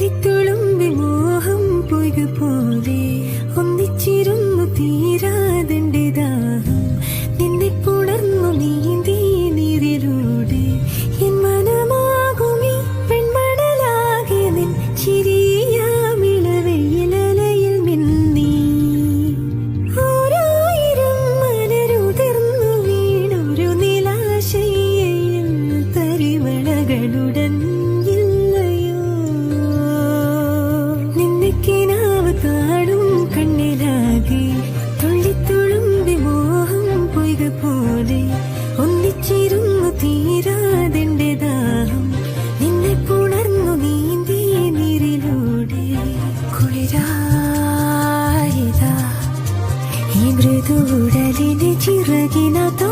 തുള്ളിത്തുളുമ്പി മോഹം പൊയ്കു പോലെ ഒന്നിച്ചിരുന്നു തീരാ మృదువుడలిని చిరగిన తో